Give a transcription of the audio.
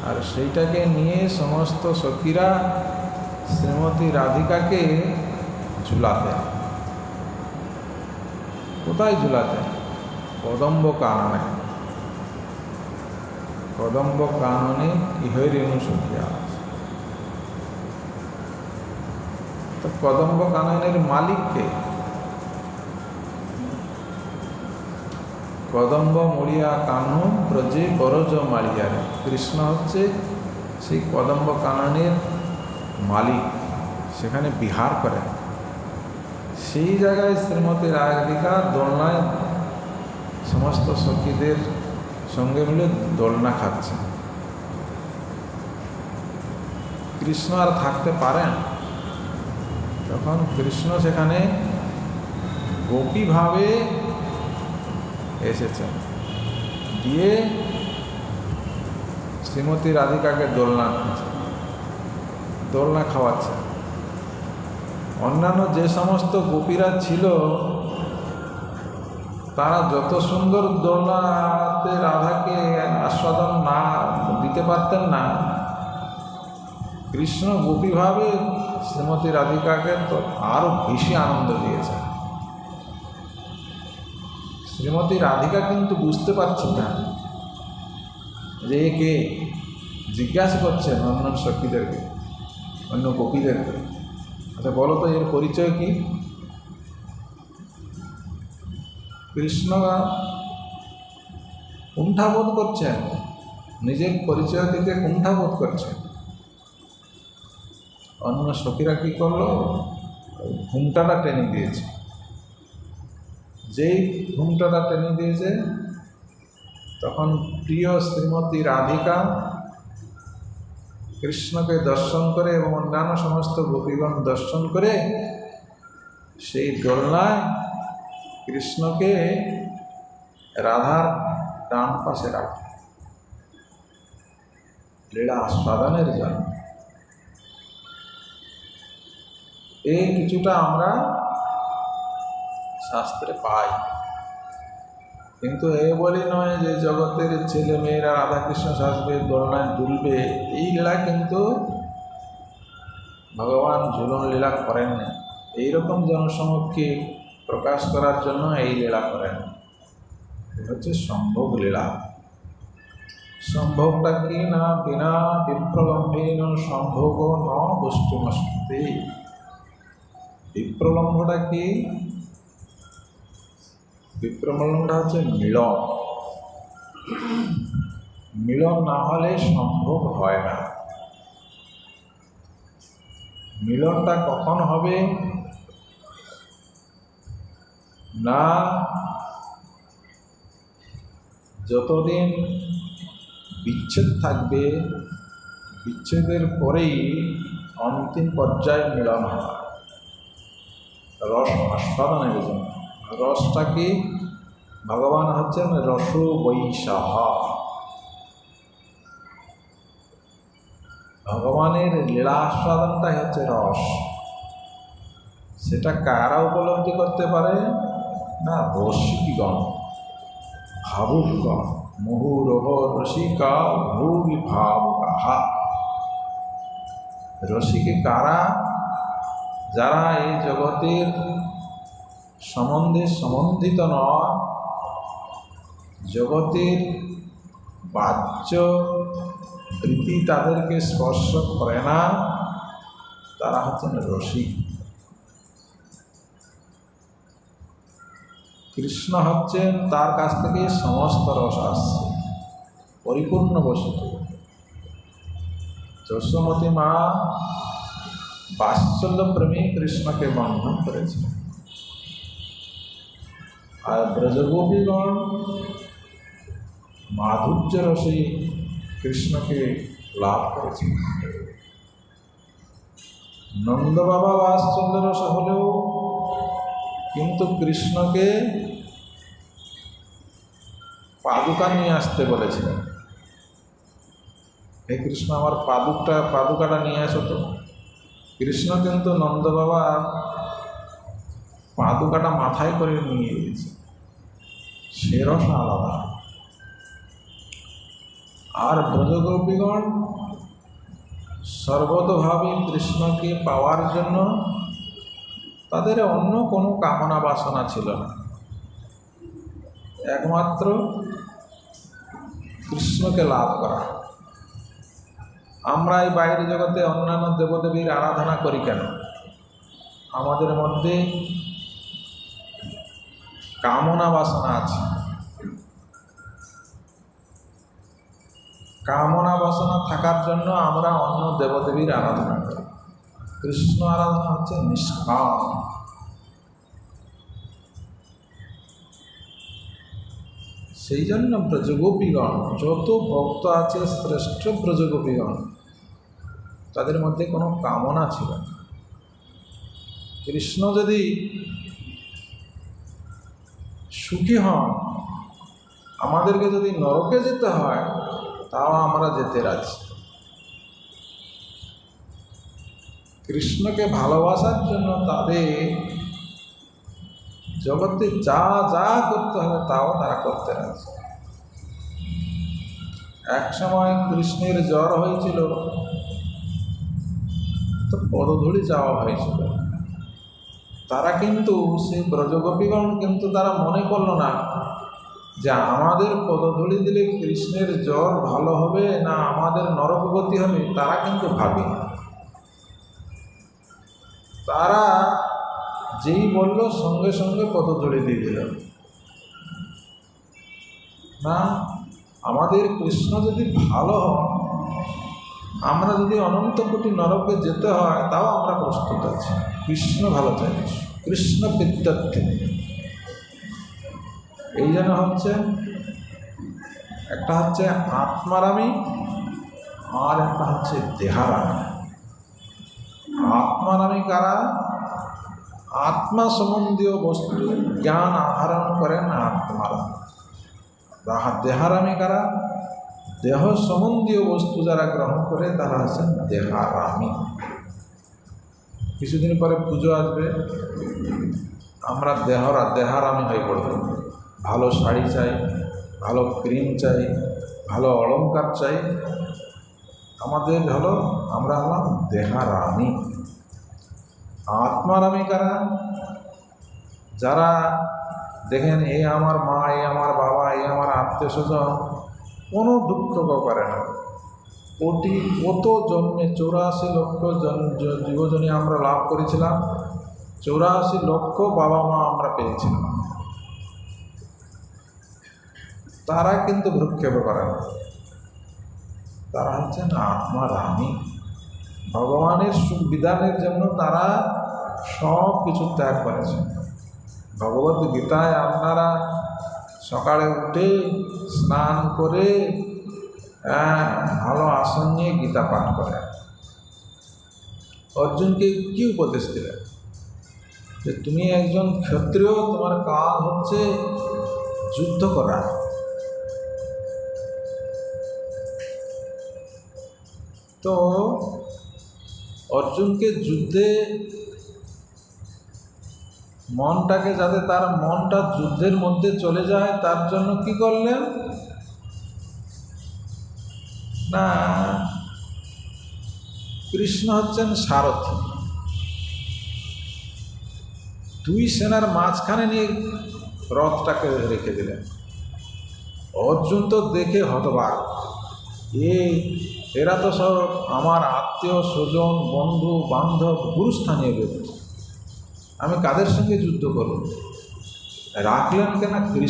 আর সেইটাকে নিয়ে সমস্ত সখীরা শ্রীমতী রাধিকাকে ঝুলাতেন কোথায় ঝুলাতেন কদম্ব কাননে কদম্ব কাননে ইহই রেণু সখিয়া তো কদম্ব কাননের মালিককে কদম্ব মরিয়া কানু ব্রজে করজ মারিয়ারে কৃষ্ণ হচ্ছে সেই কদম্ব কাননের মালিক, সেখানে বিহার করেন সেই জায়গায় শ্রীমতী রাধিকা দোলনায় সমস্ত সখীদের সঙ্গে মিলে দোলনা খাচ্ছেন কৃষ্ণ আর থাকতে পারেন তখন কৃষ্ণ সেখানে গোপীভাবে এসেছেন। দিয়ে শ্রীমতী রাধিকাকে দোলনা দোলনা খাওয়াচ্ছে। অন্যান্য যে সমস্ত গোপীরা ছিল, তারা যত সুন্দর দোলনাতে রাধাকে আস্বাদন না দিতে পারতেন না, কৃষ্ণ গোপীভাবে শ্রীমতী রাধিকাকে তো আরও বেশি আনন্দ দিয়েছেন শ্রীমতী রাধিকা কিন্তু বুঝতে পারছেন না। যে কে জিজ্ঞাসা করছেন অন্য সখীদেরকে, অন্য গোপীদেরকে। আচ্ছা বলো তো, এর পরিচয় কি? কৃষ্ণ কুণ্ঠাবোধ করছেন? নিজের পরিচয় দিতে কুণ্ঠাবোধ করছেন? অন্য সখীরা কী করল? ঘুমটাটা টেনে দিয়েছে। যেই ঘুমটাটা টেনে দিয়েছে তখন প্রিয় শ্রীমতী রাধিকা কৃষ্ণকে দর্শন করে এবং অন্যান্য সমস্ত গোপীগণ দর্শন করে সেই দোলনায় কৃষ্ণকে রাধার ডান পাশে রাখে। লীলা আস্বাদনের জন্য। এই কিছুটা আমরা শাস্ত্রে পাই। কিন্তু এ বলি নয় যে জগতের ছেলে মেয়েরা রাধাকৃষ্ণ সাজবে দোলনায় দুলবে এই লীলা কিন্তু ভগবান ঝুলন লীলা করেন না এইরকম জনসমক্ষে প্রকাশ করার জন্য এই লীলা করেন। এটা হচ্ছে সম্ভব লীলা। সম্ভবটা কি না বিনা বিপ্রলম্বেন সম্ভব ন বস্তুমস্তি বিপ্রলম্বটা কি? বিপ্রলম্বটা হচ্ছে মিলন। মিলন না হলে সম্ভব হয় না। মিলনটা কখন হবে? না, যতদিন বিচ্ছেদ থাকবে, বিচ্ছেদের পরেই অন্তিম পর্যায়ে মিলন হয় রস আস্বাদনের জন্য রসটা কি? ভগবান হচ্ছেন রস বৈশাহ ভগবানের লীলা আস্বাদনটাই হচ্ছে রস। সেটা কারা উপলব্ধি করতে পারে? না, রসিকগণ। ভাবুকগণ। মুহুরহ রসিকা ভূমি ভাবুকাহা। রসিকে কারা? যারা এই জগতের সম্বন্ধে সম্বন্ধিত নয়। জগতের বাহ্য প্রীতি তাদেরকে স্পর্শ করে না। তারা হচ্ছেন রসিক। কৃষ্ণ হচ্ছেন তার কাছ থেকে সমস্ত রস আসছে, পরিপূর্ণ বস্তু যশোমতী মা বাৎসল্য প্রেমী কৃষ্ণকে বন্ধন করেছে আর ব্রজগোপীগণ মাধুর্য রসে কৃষ্ণকে লাভ করেছে নন্দ বাবা বাৎসল্য রস হলেও কিন্তু কৃষ্ণকে পাদুকা নিয়ে আসতে বলেছিলেন। হে কৃষ্ণ, আমার পাদুকটা, পাদুকাটা নিয়ে আসো তো। কৃষ্ণ কিন্তু নন্দ বাবা পাদুকাটা মাথায় করে নিয়ে গিয়েছে সে রস আলাদা। আর ব্রজগোপীগণ সর্বতভাবে কৃষ্ণকে পাওয়ার জন্য তাদের অন্য কোনো কামনা বাসনা ছিল না। একমাত্র কৃষ্ণকে লাভ করা। আমরা এই বাইরের জগতে অন্যান্য দেবদেবীর আরাধনা করি কেন? আমাদের মধ্যে কামনা বাসনা আছে। কামনা বাসনা থাকার জন্য আমরা অন্য দেবদেবীর আরাধনা করি। কৃষ্ণ আরাধনা হচ্ছে নিষ্কাম। সেই জন্য ব্রজগোপীগণ যত ভক্ত আছে, শ্রেষ্ঠ ব্রজগোপীগণ তাদের মধ্যে কোনো কামনা ছিল না। কৃষ্ণ যদি সুখী হন। আমাদেরকে যদি নরকে যেতে হয়, তাও আমরা যেতে রাজি। কৃষ্ণকে ভালোবাসার জন্য তাদের জগতে যা যা করতে হবে, তাও তারা করতে রাজি। এক সময় কৃষ্ণের জ্বর হয়েছিল, তো পদধূলি যাওয়া হয়েছিল। তারা কিন্তু সেই ব্রজগোপীগণ কিন্তু তারা মনে করল না যে আমাদের পদধূলি দিলে কৃষ্ণের জ্বর ভালো হবে না আমাদের নরকগতি হবে, তারা কিন্তু ভাবে তারা যেই বলল, সঙ্গে সঙ্গে পদধূলি দিয়ে দিল। না, আমাদের কৃষ্ণ যদি ভালো হন, আমরা যদি অনন্ত কোটি নরকে যেতে হয়, তাও আমরা প্রস্তুত আছি। কৃষ্ণ ভালো চাই কৃষ্ণ বিদ্যার্থী এই জন্য হচ্ছে, একটা হচ্ছে আত্মারামি, আর একটা হচ্ছে দেহারামি। আত্মারামি কারা? আত্মা সম্বন্ধীয় বস্তু, জ্ঞান আহরণ করেন আত্মারাম তাহা দেহারামি কারা? দেহ সম্বন্ধীয় বস্তু যারা গ্রহণ করে, তারা হচ্ছেন দেহারামি। কিছুদিন পরে পুজো আসবে। আমরা দেহরা দেহারামি হয়ে পড়ব। ভালো শাড়ি চাই, ভালো ক্রিম চাই, ভালো অলংকার চাই। আমাদের হলো, আমরা হলাম দেহারামি। আত্মারামি কারা? যারা দেখেন, এ আমার মা, এ আমার বাবা, এ আমার আত্মীয় স্বজন, কোনো দুঃখ করে না। কোটি কত জন্মে চৌরাশি লক্ষ জন জীবজনী আমরা লাভ করেছিলাম। চৌরাশি লক্ষ বাবা মা আমরা পেয়েছিলাম। তারা কিন্তু ভ্রুক্ষেপ করে না। তারা হচ্ছেন আত্মা রানী। ভগবানের সুবিধানের জন্য তারা সব কিছু ত্যাগ করেছেন ভগবত গীতায় আপনারা সকালে উঠে স্নান করে ভালো আসন নিয়ে গীতা পাঠ করে। অর্জুনকে কি উপদেশ দিলেন? যে তুমি একজন ক্ষত্রিয়, তোমার কাজ হচ্ছে যুদ্ধ করা। তো অর্জুনকে যুদ্ধে মনটাকে যাতে তার মনটা যুদ্ধের মধ্যে চলে যায়, তার জন্য কি করলেন? না, কৃষ্ণ হচ্ছেন সারথী। দুই সেনার মাঝখানে নিয়ে রথটাকে রেখে দিলেন। অর্জুন তো দেখে হতবাক। এ, এরা তো সব আমার আত্মীয়, স্বজন, বন্ধু, বান্ধব, গুরুস্থানীয় ব্যক্তি। আমি কাদের সঙ্গে যুদ্ধ করব? রাখলেন কেন কৃষ্ণ?